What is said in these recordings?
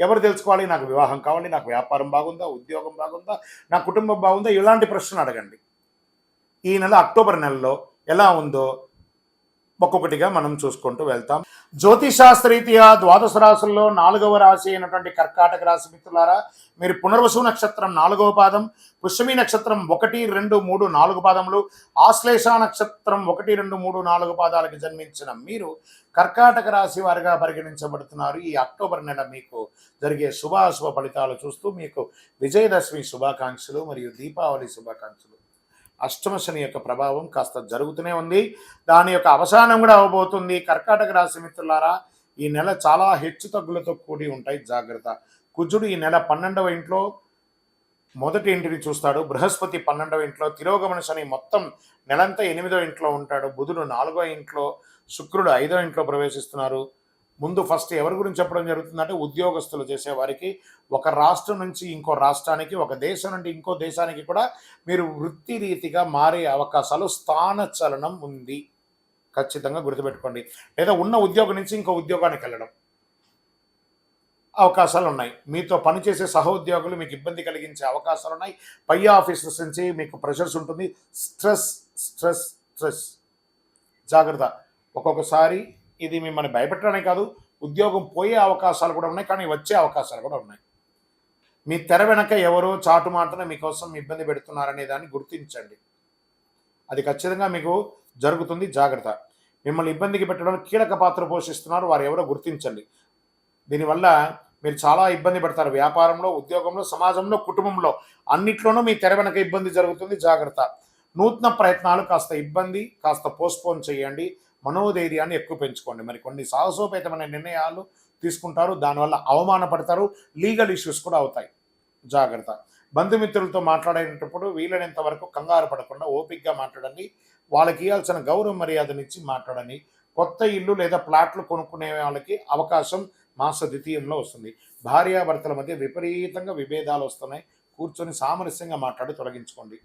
ఎవరు తెలుసుకోవాలి? నాకు వివాహం కావాలి నాకు వ్యాపారం బాగుందా ఉద్యోగం బాగుందా నా కుటుంబం బాగుందా? ఇలాంటి ప్రశ్నలు అడగండి. ఈ నెల అక్టోబర్ నెలలో ఎలా ఉందో ఒక్కొక్కటిగా మనం చూసుకుంటూ వెళ్తాం. జ్యోతిశాస్త్రరీత్యా ద్వాదశ రాశుల్లో నాలుగవ రాశి అయినటువంటి కర్కాటక రాశి మిత్రులారా మీరు పునర్వసు నక్షత్రం నాలుగవ పాదం పుష్యమి నక్షత్రం ఒకటి రెండు మూడు నాలుగు పాదములు ఆశ్లేష నక్షత్రం ఒకటి రెండు మూడు నాలుగు పాదాలకు జన్మించిన మీరు కర్కాటక రాశి వారిగా పరిగణించబడుతున్నారు. ఈ అక్టోబర్ నెల మీకు జరిగే శుభాశుభ ఫలితాలు చూస్తూ మీకు విజయదశమి శుభాకాంక్షలు మరియు దీపావళి శుభాకాంక్షలు. అష్టమ శని యొక్క ప్రభావం కాస్త జరుగుతూనే ఉంది. దాని యొక్క అవసానం కూడా అవబోతుంది. కర్కాటక రాశి మిత్రులారా ఈ నెల చాలా హెచ్చు తగ్గులతో కూడి ఉంటాయి. జాగ్రత్త. కుజుడు ఈ నెల పన్నెండవ ఇంట్లో మొదటి ఇంటిని చూస్తాడు. బృహస్పతి పన్నెండవ ఇంట్లో తిరోగమన శని మొత్తం నెలంతా ఎనిమిదో ఇంట్లో ఉంటాడు. బుధుడు నాలుగో ఇంట్లో శుక్రుడు ఐదో ఇంట్లో ప్రవేశిస్తున్నారు. ముందు ఫస్ట్ ఎవరి గురించి చెప్పడం జరుగుతుందంటే ఉద్యోగస్తులు చేసేవారికి ఒక రాష్ట్రం నుంచి ఇంకో రాష్ట్రానికి ఒక దేశం నుండి ఇంకో దేశానికి కూడా మీరు వృత్తి రీతిగా మారే అవకాశాలు స్థాన చలనం ఉంది. ఖచ్చితంగా గుర్తుపెట్టుకోండి. లేదా ఉన్న ఉద్యోగం నుంచి ఇంకో ఉద్యోగానికి వెళ్ళడం. అవకాశాలు ఉన్నాయి. మీతో పనిచేసే సహోద్యోగులు మీకు ఇబ్బంది కలిగించే అవకాశాలు ఉన్నాయి. పై ఆఫీసర్స్ నుంచి మీకు ప్రెషర్స్ ఉంటుంది. Stress stress stress. జాగ్రత్త. ఒక్కొక్కసారి ఇది మిమ్మల్ని భయపెట్టడమే కాదు ఉద్యోగం పోయే అవకాశాలు కూడా ఉన్నాయి కానీ వచ్చే అవకాశాలు కూడా ఉన్నాయి. మీ తెర వెనక ఎవరో చాటు మాటన మీకోసం ఇబ్బంది పెడుతున్నారనే దాన్ని గుర్తించండి. అది ఖచ్చితంగా మీకు జరుగుతుంది జాగ్రత్త. మిమ్మల్ని ఇబ్బందికి పెట్టడం కీలక పాత్ర పోషిస్తున్నారు వారు ఎవరో గుర్తించండి. దీనివల్ల మీరు చాలా ఇబ్బంది పడతారు వ్యాపారంలో ఉద్యోగంలో సమాజంలో కుటుంబంలో. అన్నిట్లోనూ మీ తెర వెనక ఇబ్బంది జరుగుతుంది జాగ్రత్త. నూతన ప్రయత్నాలు కాస్త ఇబ్బంది కాస్త పోస్ట్పోన్ చేయండి. మనోధైర్యాన్ని ఎక్కువ పెంచుకోండి. మరి కొన్ని సాహసోపేతమైన నిర్ణయాలు తీసుకుంటారు దానివల్ల అవమానపడతారు లీగల్ ఇష్యూస్ కూడా అవుతాయి. జాగ్రత్త. బంధుమిత్రులతో మాట్లాడేటప్పుడు వీలైనంత వరకు కంగారు పడకుండా ఓపిక్గా మాట్లాడండి. వాళ్ళకి ఇవ్వాల్సిన గౌరవ మర్యాదనిచ్చి మాట్లాడండి. కొత్త ఇల్లు లేదా ప్లాట్లు కొనుక్కునే వాళ్ళకి అవకాశం మాస ద్వితీయంలో వస్తుంది. భార్యాభర్తల మధ్య విపరీతంగా విభేదాలు వస్తున్నాయి. కూర్చొని సామరస్యంగా మాట్లాడి తొలగించుకోండి.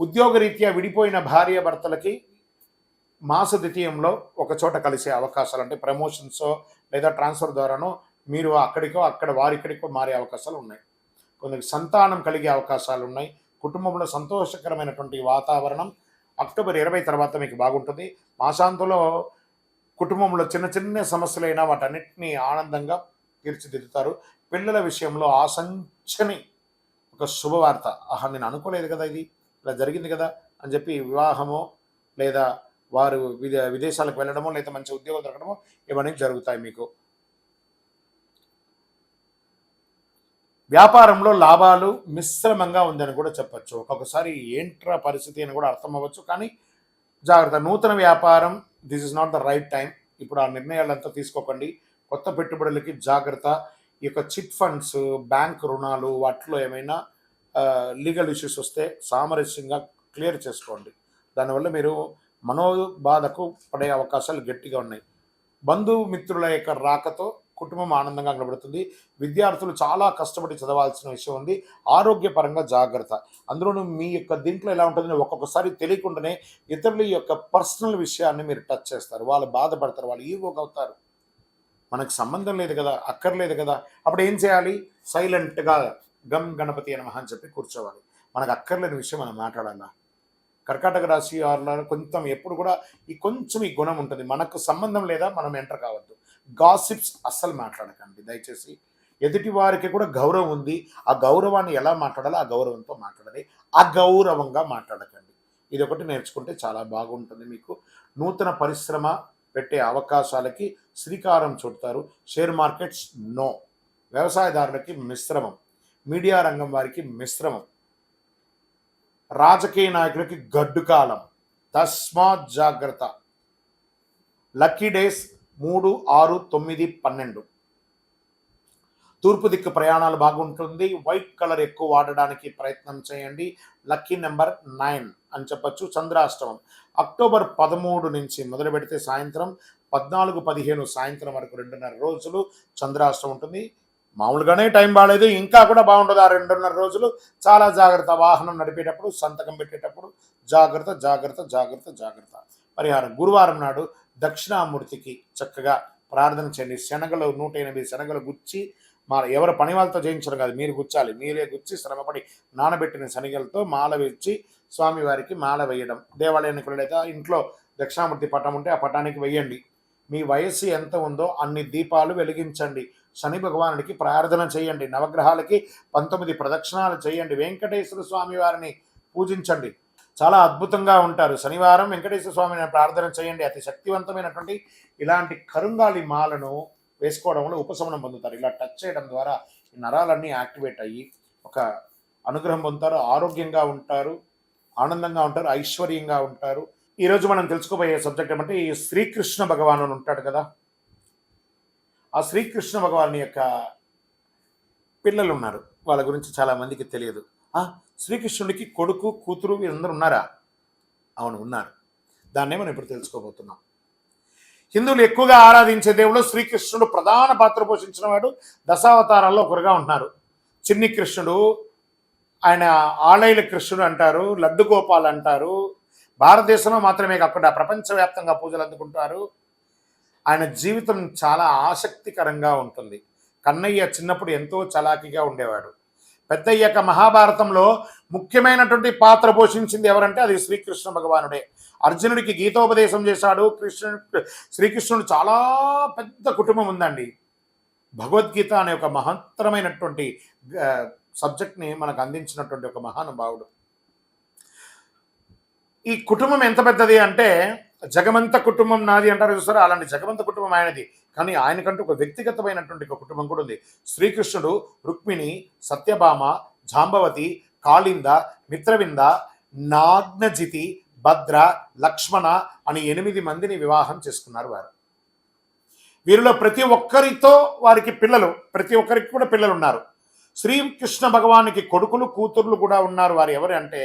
ఉద్యోగరీత్యా విడిపోయిన భార్యాభర్తలకి మాస ద్వితీయంలో ఒక చోట కలిసే అవకాశాలు అంటే ప్రమోషన్స్ లేదా ట్రాన్స్ఫర్ ద్వారానో మీరు అక్కడికో అక్కడ వారిక్కడికో మారే అవకాశాలు ఉన్నాయి. కొందరికి సంతానం కలిగే అవకాశాలు ఉన్నాయి. కుటుంబంలో సంతోషకరమైనటువంటి వాతావరణం అక్టోబర్ ఇరవై తర్వాత మీకు బాగుంటుంది. మాసాంతంలో కుటుంబంలో చిన్న చిన్న సమస్యలైనా వాటన్నిటినీ ఆనందంగా తీర్చిదిద్దుతారు. పిల్లల విషయంలో ఆశంచని ఒక శుభవార్త. ఆహా నేను అనుకోలేదు కదా ఇది. ఇలా జరిగింది కదా అని చెప్పి వివాహమో లేదా వారు విదే విదేశాలకు వెళ్ళడమో లేదా మంచి ఉద్యోగం దొరకడమో ఇవన్నీ జరుగుతాయి మీకు. వ్యాపారంలో లాభాలు మిశ్రమంగా ఉందని కూడా చెప్పచ్చు. ఒక్కొక్కసారి ఏంట్రా పరిస్థితి అని కూడా అర్థం అవ్వచ్చు. కానీ జాగ్రత్త నూతన వ్యాపారం this is not the right time ఇప్పుడు ఆ నిర్ణయాలంతా తీసుకోకండి. కొత్త పెట్టుబడులకి జాగ్రత్త. ఈ యొక్క చిట్ ఫండ్స్ బ్యాంక్ రుణాలు వాటిలో ఏమైనా లీగల్ ఇష్యూస్ వస్తే సామరస్యంగా క్లియర్ చేసుకోండి. దానివల్ల మీరు మనోబాధకు పడే అవకాశాలు గట్టిగా ఉన్నాయి. బంధుమిత్రుల యొక్క రాకతో కుటుంబం ఆనందంగా కనబడుతుంది విద్యార్థులు చాలా కష్టపడి చదవాల్సిన విషయం ఉంది. ఆరోగ్యపరంగా జాగ్రత్త. అందులోనూ మీ యొక్క దీంట్లో ఎలా ఉంటుందని ఒక్కొక్కసారి తెలియకుండానే ఇతరుల యొక్క పర్సనల్ విషయాన్ని మీరు టచ్ చేస్తారు. వాళ్ళు బాధపడతారు. వాళ్ళు ఈగోగా అవుతారు. మనకు సంబంధం లేదు కదా అక్కర్లేదు కదా. అప్పుడు ఏం చేయాలి? సైలెంట్గా గమ్ గణపతి అని అని చెప్పి కూర్చోవాలి. మనకు అక్కర్లేని విషయం మనం మాట్లాడాలా? కర్కాటక రాశి వారిలో కొంచెం ఎప్పుడు కూడా ఈ కొంచెం ఈ గుణం ఉంటుంది. మనకు సంబంధం లేదా మనం ఎంటర్ కావద్దు. గాసిప్స్ అస్సలు మాట్లాడకండి. దయచేసి ఎదుటి వారికి కూడా గౌరవం ఉంది. ఆ గౌరవాన్ని ఎలా మాట్లాడాలో ఆ గౌరవంతో మాట్లాడాలి అగౌరవంగా మాట్లాడకండి. ఇది ఒకటి నేర్చుకుంటే చాలా బాగుంటుంది మీకు. నూతన పరిశ్రమ పెట్టే అవకాశాలకి శ్రీకారం చుడతారు. Share markets no. వ్యవసాయదారులకి మిశ్రమం. మీడియా రంగం వారికి మిశ్రమం. రాజకీయ నాయకులకి గడ్డు కాలం. తస్మాత్ జాగ్రత్త. లక్కీ డేస్ మూడు ఆరు తొమ్మిది పన్నెండు. తూర్పు దిక్కు ప్రయాణాలు బాగుంటుంది. వైట్ కలర్ ఎక్కువ వాడడానికి ప్రయత్నం చేయండి. లక్కీ నెంబర్ నైన్ అని చెప్పచ్చు. చంద్రాష్టమం. అక్టోబర్ పదమూడు నుంచి మొదలు పెడితే సాయంత్రం పద్నాలుగు పదిహేను సాయంత్రం వరకు రెండున్నర రోజులు చంద్రాష్టమం ఉంటుంది. మామూలుగానే టైం బాగాలేదు ఇంకా కూడా బాగుండదు ఆ రెండున్నర రోజులు. చాలా జాగ్రత్త వాహనం నడిపేటప్పుడు సంతకం పెట్టేటప్పుడు జాగ్రత్త జాగ్రత్త జాగ్రత్త జాగ్రత్త. పరిహారం గురువారం నాడు దక్షిణామూర్తికి చక్కగా ప్రార్థన చేయండి. శనగలు నూట ఎనిమిది శనగలు గుచ్చి మా ఎవరు పని వాళ్ళతో చేయించడం కాదు మీరు గుచ్చాలి. మీరే గుచ్చి శ్రమపడి నానబెట్టిన శనగలతో మాల వేసి స్వామివారికి మాల వేయడం. దేవాలయానికి వెళ్ళేదా ఇంట్లో దక్షిణామూర్తి పటం ఉంటే ఆ పటానికి వేయండి. మీ వయస్సు ఎంత ఉందో అన్ని దీపాలు వెలిగించండి. శని భగవానుడికి ప్రార్థన చేయండి. నవగ్రహాలకి పంతొమ్మిది ప్రదక్షిణాలు చేయండి. వెంకటేశ్వర స్వామి వారిని పూజించండి. చాలా అద్భుతంగా ఉంటారు. శనివారం వెంకటేశ్వర స్వామిని ప్రార్థన చేయండి. అతి శక్తివంతమైనటువంటి ఇలాంటి కరుంగాలి మాలను వేసుకోవడం వల్ల ఉపశమనం పొందుతారు. ఇలా టచ్ చేయడం ద్వారా ఈ నరాలన్నీ యాక్టివేట్ అయ్యి ఒక అనుగ్రహం పొందుతారు. ఆరోగ్యంగా ఉంటారు. ఆనందంగా ఉంటారు. ఐశ్వర్యంగా ఉంటారు. ఈరోజు మనం తెలుసుకోబోయే సబ్జెక్ట్ ఏమంటే ఈ శ్రీకృష్ణ భగవాను ఉంటాడు కదా. ఆ శ్రీకృష్ణ భగవాన్ యొక్క పిల్లలు ఉన్నారు వాళ్ళ గురించి చాలామందికి తెలియదు. ఆ శ్రీకృష్ణుడికి కొడుకు కూతురు వీరందరూ ఉన్నారా? అవును ఉన్నారు. దాన్నే మనం ఇప్పుడు తెలుసుకోబోతున్నాం. హిందువులు ఎక్కువగా ఆరాధించే దేవుడు శ్రీకృష్ణుడు ప్రధాన పాత్ర పోషించిన వాడు దశావతారాల్లో ఒకరుగా ఉంటున్నారు. చిన్ని కృష్ణుడు ఆయన ఆలయల కృష్ణుడు అంటారు లడ్డు గోపాల్ అంటారు. భారతదేశంలో మాత్రమే కాకుండా ప్రపంచవ్యాప్తంగా పూజలు అందుకుంటారు. ఆయన జీవితం చాలా ఆసక్తికరంగా ఉంటుంది. కన్నయ్య చిన్నప్పుడు ఎంతో చలాకీగా ఉండేవాడు. పెద్దయ్యాక మహాభారతంలో ముఖ్యమైనటువంటి పాత్ర పోషించింది ఎవరంటే అది శ్రీకృష్ణ భగవానుడే. అర్జునుడికి గీతోపదేశం చేశాడు. కృష్ణుడు శ్రీకృష్ణుడు చాలా పెద్ద కుటుంబం ఉందండి. భగవద్గీత అనే ఒక మహత్తరమైనటువంటి సబ్జెక్ట్ని మనకు అందించినటువంటి ఒక మహానుభావుడు. ఈ కుటుంబం ఎంత పెద్దది అంటే జగమంత కుటుంబం నాది అంటారు చూస్తారు అలాంటి జగమంత కుటుంబం ఆయనది. కానీ ఆయనకంటూ ఒక వ్యక్తిగతమైనటువంటి ఒక కుటుంబం కూడా ఉంది. శ్రీకృష్ణుడు రుక్మిణి సత్యభామ జాంబవతి కాళింద మిత్రవింద నాగ్నజితి భద్ర లక్ష్మణ అని ఎనిమిది మందిని వివాహం చేసుకున్నారు వారు. వీరిలో ప్రతి ఒక్కరితో వారికి పిల్లలు ప్రతి ఒక్కరికి కూడా పిల్లలు ఉన్నారు శ్రీకృష్ణ భగవానికి కొడుకులు కూతుర్లు కూడా ఉన్నారు వారు ఎవరు అంటే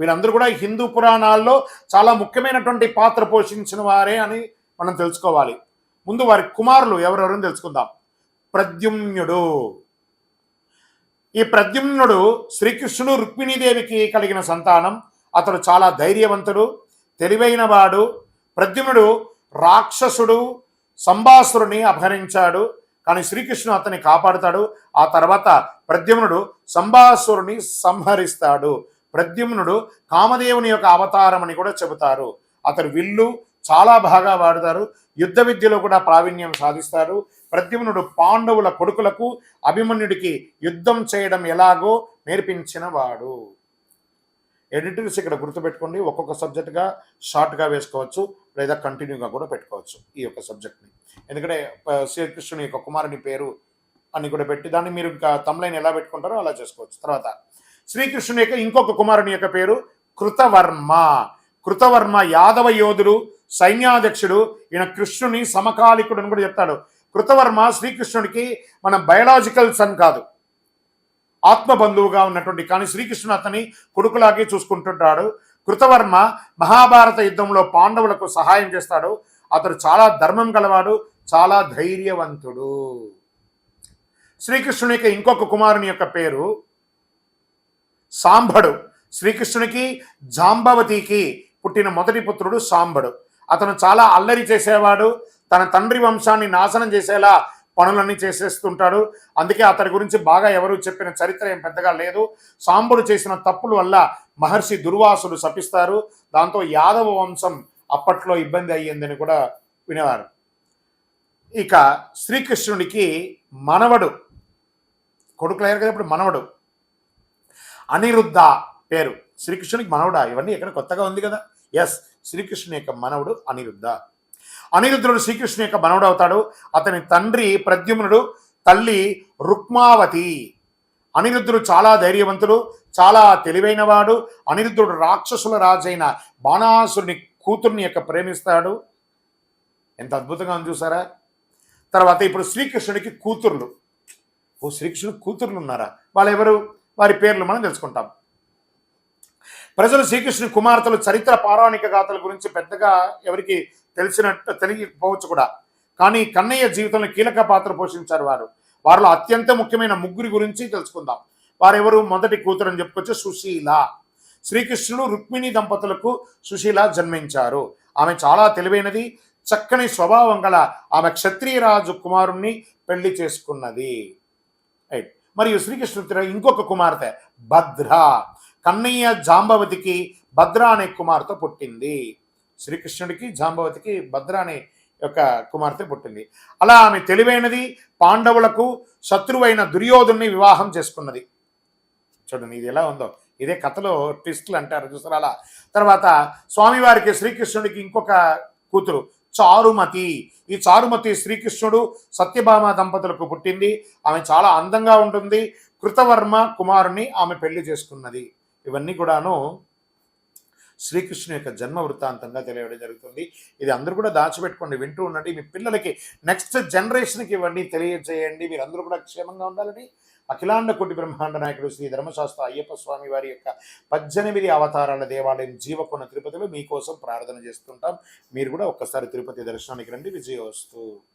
వీళ్ళందరూ కూడా హిందూ పురాణాల్లో చాలా ముఖ్యమైనటువంటి పాత్ర పోషించిన వారే అని మనం తెలుసుకోవాలి. ముందు వారి కుమారులు ఎవరెవరని తెలుసుకుందాం. ప్రద్యుమ్నుడు. ఈ ప్రద్యుమ్నుడు శ్రీకృష్ణుడు రుక్మిణీదేవికి కలిగిన సంతానం. అతడు చాలా ధైర్యవంతుడు తెలివైన వాడు. ప్రద్యుమ్నుడు రాక్షసుడు సంభాసురుని అపహరించాడు. కానీ శ్రీకృష్ణుడు అతన్ని కాపాడుతాడు. ఆ తర్వాత ప్రద్యుమ్నుడు సంభాసురుని సంహరిస్తాడు. ప్రద్యుమ్నుడు కామదేవుని యొక్క అవతారం అని కూడా చెబుతారు. అతడు విల్లు చాలా బాగా వాడతారు. యుద్ధ విద్యలో కూడా ప్రావీణ్యం సాధిస్తారు. ప్రద్యుమ్నుడు పాండవుల కొడుకులకు అభిమన్యుడికి యుద్ధం చేయడం ఎలాగో నేర్పించిన వాడు ఎడిటర్స్ ఇక్కడ గుర్తుపెట్టుకోండి. ఒక్కొక్క సబ్జెక్ట్గా షార్ట్గా వేసుకోవచ్చు లేదా కంటిన్యూగా కూడా పెట్టుకోవచ్చు ఈ యొక్క సబ్జెక్ట్ని ఎందుకంటే శ్రీకృష్ణుని యొక్క కుమారుని పేరు అని కూడా పెట్టి దాన్ని మీరు ఇంకా తమ్లైన్ ఎలా పెట్టుకుంటారో అలా చేసుకోవచ్చు. తర్వాత శ్రీకృష్ణుని యొక్క ఇంకొక కుమారుని యొక్క పేరు కృతవర్మ. కృతవర్మ యాదవ యోధుడు సైన్యాధ్యక్షుడు ఈయన కృష్ణుని సమకాలికుడు అని కూడా చెప్తాడు. కృతవర్మ శ్రీకృష్ణుడికి మన బయలాజికల్ సన్ కాదు. ఆత్మ బంధువుగా ఉన్నటువంటి కానీ శ్రీకృష్ణుడు అతని కొడుకులాగే చూసుకుంటుంటాడు. కృతవర్మ మహాభారత యుద్ధంలో పాండవులకు సహాయం చేస్తాడు. అతడు చాలా ధర్మం గలవాడు చాలా ధైర్యవంతుడు. శ్రీకృష్ణుని యొక్క ఇంకొక కుమారుని యొక్క పేరు సాంబడు శ్రీకృష్ణునికి జాంబవతికి పుట్టిన మొదటి పుత్రుడు సాంబడు అతను చాలా అల్లరి చేసేవాడు. తన తండ్రి వంశాన్ని నాశనం చేసేలా పనులన్నీ చేసేస్తుంటాడు. అందుకే అతడి గురించి బాగా ఎవరు చెప్పిన చరిత్ర ఏం పెద్దగా లేదు. సాంబుడు చేసిన తప్పుల వల్ల మహర్షి దుర్వాసులు శపిస్తారు. దాంతో యాదవ వంశం అప్పట్లో ఇబ్బంది అయ్యిందని కూడా వినేవారు. ఇక శ్రీకృష్ణుడికి మనవడు. కొడుకు కదా ఇప్పుడు మనవడు. అనిరుద్ధ పేరు. శ్రీకృష్ణునికి మనవుడా. ఇవన్నీ ఇక్కడ కొత్తగా ఉంది కదా. ఎస్ శ్రీకృష్ణుని యొక్క మనవుడు అనిరుద్ధ. అనిరుద్ధుడు శ్రీకృష్ణుని యొక్క మనవుడు అవుతాడు. అతని తండ్రి ప్రద్యుమ్నుడు తల్లి రుక్మావతి. అనిరుద్ధుడు చాలా ధైర్యవంతుడు చాలా తెలివైనవాడు. అనిరుద్ధుడు రాక్షసుల రాజైన బాణాసురుని కూతుర్ని యొక్క ప్రేమిస్తాడు. ఎంత అద్భుతంగా ఉంది చూసారా? తర్వాత ఇప్పుడు శ్రీకృష్ణుడికి కూతుర్లు. ఓ శ్రీకృష్ణుడు కూతుర్లు ఉన్నారా? వాళ్ళు ఎవరు వారి పేర్లు మనం తెలుసుకుంటాం. ప్రజలు శ్రీకృష్ణుని కుమార్తెలు చరిత్ర పౌరాణిక గాథల గురించి పెద్దగా ఎవరికి తెలిసినట్టు తెలియకపోవచ్చు కూడా. కానీ కన్నయ్య జీవితంలో కీలక పాత్ర పోషించారు వారు. వారిలో అత్యంత ముఖ్యమైన ముగ్గురి గురించి తెలుసుకుందాం. వారెవరు? మొదటి కూతురు అని చెప్పుకోవచ్చు సుశీల. శ్రీకృష్ణుడు రుక్మిణి దంపతులకు సుశీల జన్మించారు. ఆమె చాలా తెలివైనది చక్కని స్వభావం గల ఆమె క్షత్రియరాజు కుమారుణ్ణి పెళ్ళి చేసుకున్నది. రైట్. మరియు శ్రీకృష్ణుడి ఇంకొక కుమార్తె భద్ర. కన్నయ్య జాంబవతికి భద్ర అనే కుమార్తె పుట్టింది. శ్రీకృష్ణుడికి జాంబవతికి భద్ర అనే యొక్క కుమార్తె పుట్టింది. అలా ఆమె తెలివైనది పాండవులకు శత్రువైన దుర్యోధుని వివాహం చేసుకున్నది. చూడండి ఇది ఎలా ఉందో. ఇదే కథలో ట్విస్ట్లు అంటారు చూసారు అలా. తర్వాత స్వామివారికి శ్రీకృష్ణుడికి ఇంకొక కూతురు చారుమతి. ఈ చారుమతి శ్రీకృష్ణుడు సత్యభామ దంపతులకు పుట్టింది. ఆమె చాలా అందంగా ఉంటుంది. కృతవర్మ కుమారుని ఆమె పెళ్ళి చేసుకున్నది. ఇవన్నీ కూడాను శ్రీకృష్ణు యొక్క జన్మ వృత్తాంతంగా తెలియడం జరుగుతుంది. ఇది అందరూ కూడా దాచిపెట్టుకోండి వింటూ ఉండండి. మీ పిల్లలకి నెక్స్ట్ జనరేషన్కి ఇవన్నీ తెలియజేయండి. మీరు అందరూ కూడా క్షేమంగా ఉండాలని అఖిలాండ కోటి బ్రహ్మాండ నాయకుడు శ్రీ ధర్మశాస్త్ర అయ్యప్ప స్వామి వారి యొక్క పద్దెనిమిది అవతారాల దేవాలయం జీవకొన తిరుపతిలో మీకోసం ప్రార్థన చేస్తుంటాం. మీరు కూడా ఒక్కసారి తిరుపతి దర్శనానికి రండి. విజయోస్తు.